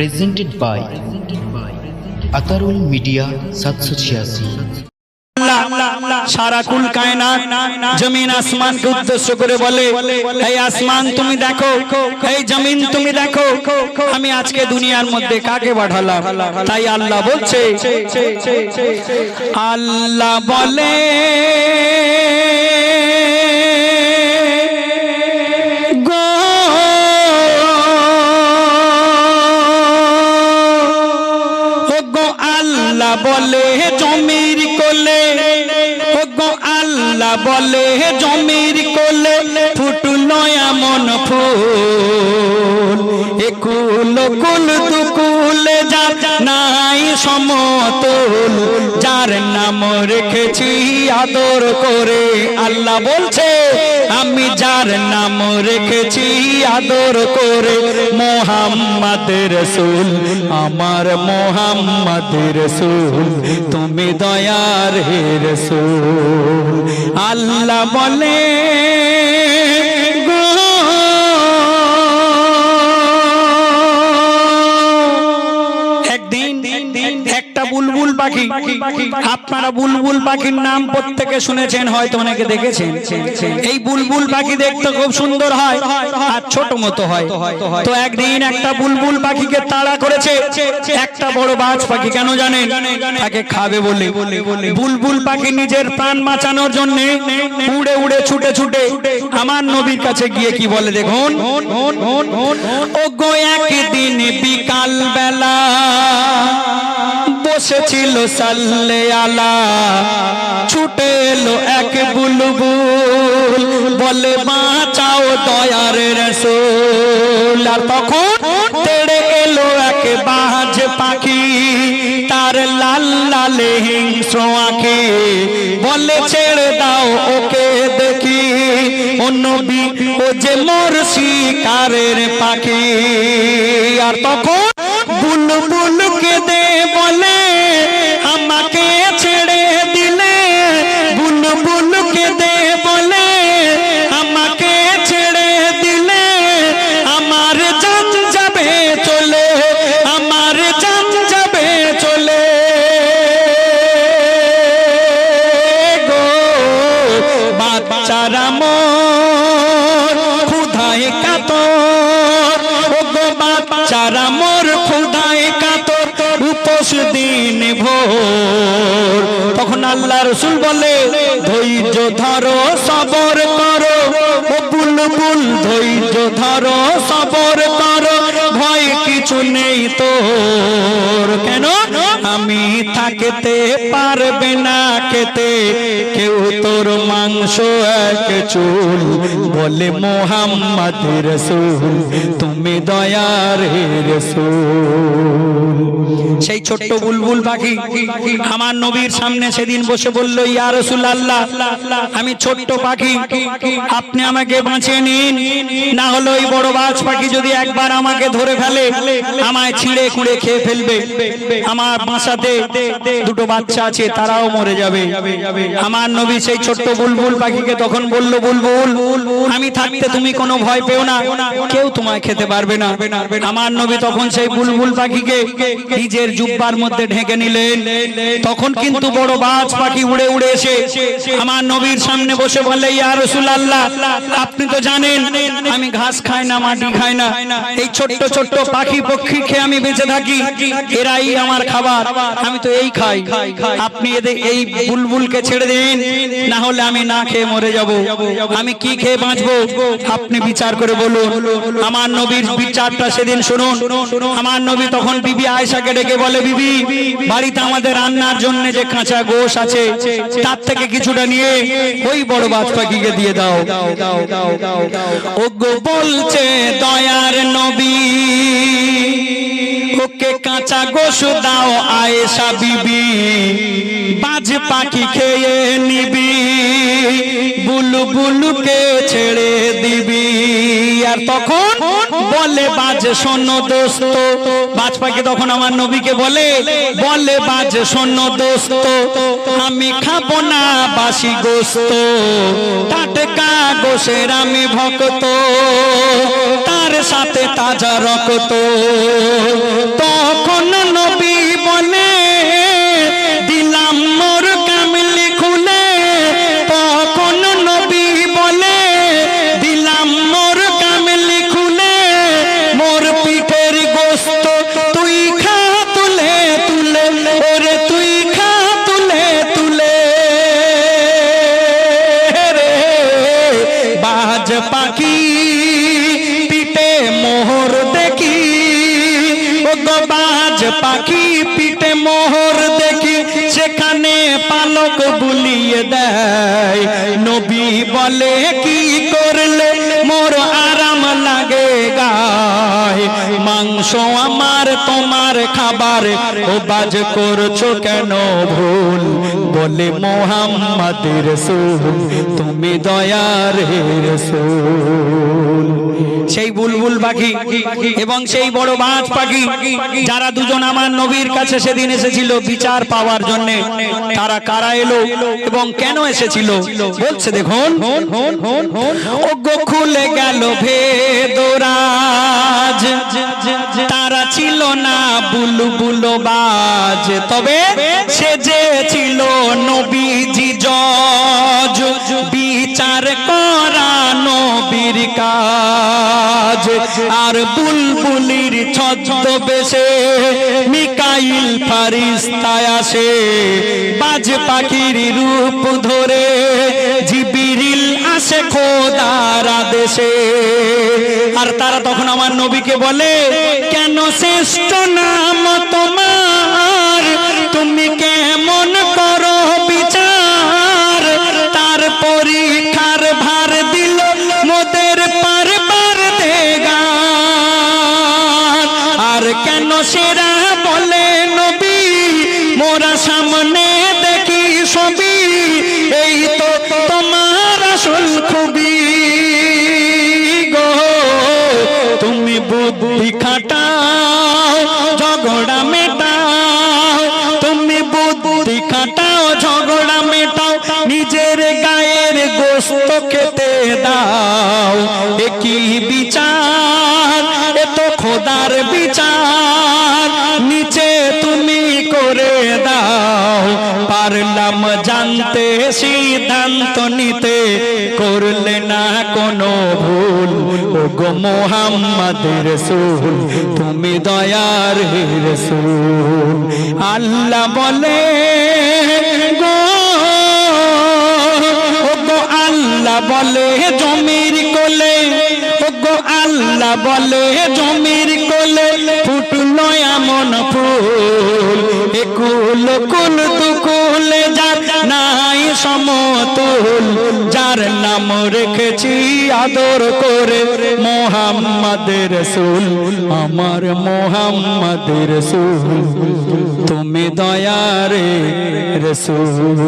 presented by Atarul Media 786 সারা কুল জমিন উদ্দেশ্য করে বলে এই আসমান, তুমি দেখো এই জমিন, তুমি দেখো, আমি আজকে দুনিয়ার মধ্যে কাকে পাঠালাম? তাই আল্লাহ বলছে, আল্লাহ বলে বলে কুল দুকুলে যার নাই সমতুল। যার নাম রেখেছি আদর করে। আল্লাহ বলছে, আমি যার নাম রেখেছি আদর করে। মোহাম্মদ রসুল, আমার মোহাম্মদ রসুল, তুমি দয়ার হে রসুল। আল্লাহ বলে বুলবুল পাখি। আপনারা বুলবুল পাখির নাম প্রত্যেকে শুনেছেন হয়তো অনেকে দেখেছেন। এই বুলবুল পাখি দেখতে খুব সুন্দর হয় আর ছোট মতো হয়। তো একদিন একটা বুলবুল পাখিকে তাড়া করেছে একটা বড় বাজ পাখি কেন জানেন? তাকে খাবে বলে। বুলবুল পাখি নিজের প্রাণ বাঁচানোর জন্য উড়ে উড়ে ছুটে ছুটে আমার নবীর কাছে গিয়ে কি বলে দেখুন? ও গো একদিন বিকাল বেলা বসেছিল সাল্লে আলা। ছুটে এলো এক বুলবুল। বলে বাঁচাও দয়ার রসুল। আর তখন তেড়ে এলো এক বাজ পাখি, তার লাল লালে হিংস্র আঁখি। বলে, ছেড়ে দাও ওকে দেখি। ও নবী, ও যে মোর শিকারের পাখি। আর তখন তখন আল্লাহ রসুল বলে, ধৈর্য ধরো, সবর করো। ও বুলবুল ধৈর্য ধরো, সবর করো। ভয় কিছু নেই তো কেন? আমি থাকতে পারবে না খেতে। কেউ তোর মাংস এক চুল। বলে, মোহাম্মদ রসুল, তুমি দয়ার রসুল। সেই ছোট্ট বুলবুল পাখি আমার নবীর সামনে সেদিন বসে বলল, ইয়া রসুল আল্লাহ আমি ছোট্ট পাখি, আপনি আমাকে বাঁচিয়ে নিন। না হলে ওই বড় বাজ পাখি যদি একবার আমাকে ধরে ফেলে, আমায় ছিঁড়ে কুড়ে খেয়ে ফেলবে। আমার বাসাতে দুটো বাচ্চা আছে, তারাও মরে যাবে। আমার নবী সেই ছোট্ট বুলবুল পাখিকে তখন বলল, বুলবুল, আমি থাকতে তুমি কোনো ভয় পেও না। কেউ তোমায় খেতে পারবে না। আমার নবী তখন সেই বুলবুল পাখিকে নিজের জুব্বার মধ্যে ঢেকে নিলেন। তখন কিন্তু বড় বাজ পাখি উড়ে উড়ে এসে আমার নবীর সামনে বসে বলে ইয়া রাসূলুল্লাহ, আপনি তো জানেন, আমি ঘাস খাই না, মাটি খাই না। এই ছোট্ট ছোট্ট পাখি পক্ষী খেয়ে আমি বেঁচে থাকি। এরাই আমার খাবার, আমি তো এই খাই। আপনি এদের, এই বুলবুলকে ছেড়ে দিন। না হলে আমি না খেয়ে মরে যাব। আমি কি খেয়ে বাঁচবো? আপনি বিচার করে বলুন। আমার নবীর বিচারটা সেদিন শুনুন। আমার নবী তখন বিবি আয়েশাকে ডেকে বলে, বিবি, বাড়িতে আমাদের রান্নার জন্য যে কাঁচা গোশ আছে, তার থেকে কিছুটা নিয়ে ওই বড় বাজ পাখিকে দিয়ে দাও। ও গো বলছে দয়ার নবী। কাঁচা গোশ দাও আয়েশা বিবি, বাজ পাখি খেয়ে নিবি, বুলু বুলুকে ছেড়ে দিবি। আর তখন বলে, বাজ শোনো দোস্ত, বাজ পাখি তখন আমার নবীকে বলে বলে, বাজ শোনো দোস্ত, আমি খাব না বাসি গোস্ত, টাটকা গোসের আমি ভক্ত, তার সাথে তাজা রক্ত তখন বাজ পাখি পিঠে মোহর দেখি সেখানে পালক বুলিয়ে দেয়। নবী বলে কি করলে মাংস আমার তোমার খাবার ও বাজ করছ কেন ভুল? বলে মোহাম্মদের রসুল তুমি দয়ার রসুল। সেই বুলবুল পাখি এবং সেই বড় বাজ পাখি যারা দুজন আমার নবীর কাছে সেদিন এসেছিল বিচার পাওয়ার জন্য, তারা কারা এলো এবং কেন এসেছিল? বলছে, দেখুন খুলে গেল ভেদরাজ। তারা ছিল না বুলবুল বাজ তবে সে যে ছিল নবীজি জজ, বিচার করা নবীর কাজ। আর বুলবুলির ছদ্মবেশে মিকাইল ফারিস্তায় আসে, বাজ পাখির রূপ ধরে আসে খোদার আদেশে। আর তারা তখন আমার নবীকে বলে, কেন শ্রেষ্ঠ নাম তোমার? তুমি কেমন করো বিচার? তার পরীক্ষার ভার দিল মোদের পার পার আর কেন সেরা বলে নবী? মোরা সামনে দেখি তোমার আসল খুবই গো, তুমি বুদ্ধি খাটাও, ঝগড়া মেটাও। তুমি বুদ্ধি খাটাও, ঝগড়া মেটাও, নিজের গায়ের গোস্ত খেতে দাও। একই বিচার? এ তো খোদার বিচার। পারলাম জানতে, সিদ্ধান্ত নিতে। করলে না কোনো ভুল। ও গো মোহাম্মদ রসুল, তুমি দয়ার রসুল। আল্লাহ বলে, গো গো আল্লাহ বলে, জমির কোলে ও গো আল্লাহ বলে, জমির সমতুল যার নাম রেখেছি আদর করে মোহাম্মদ রসুল আমার মোহাম্মদ রসুল তুমি দয়ারে রসুল।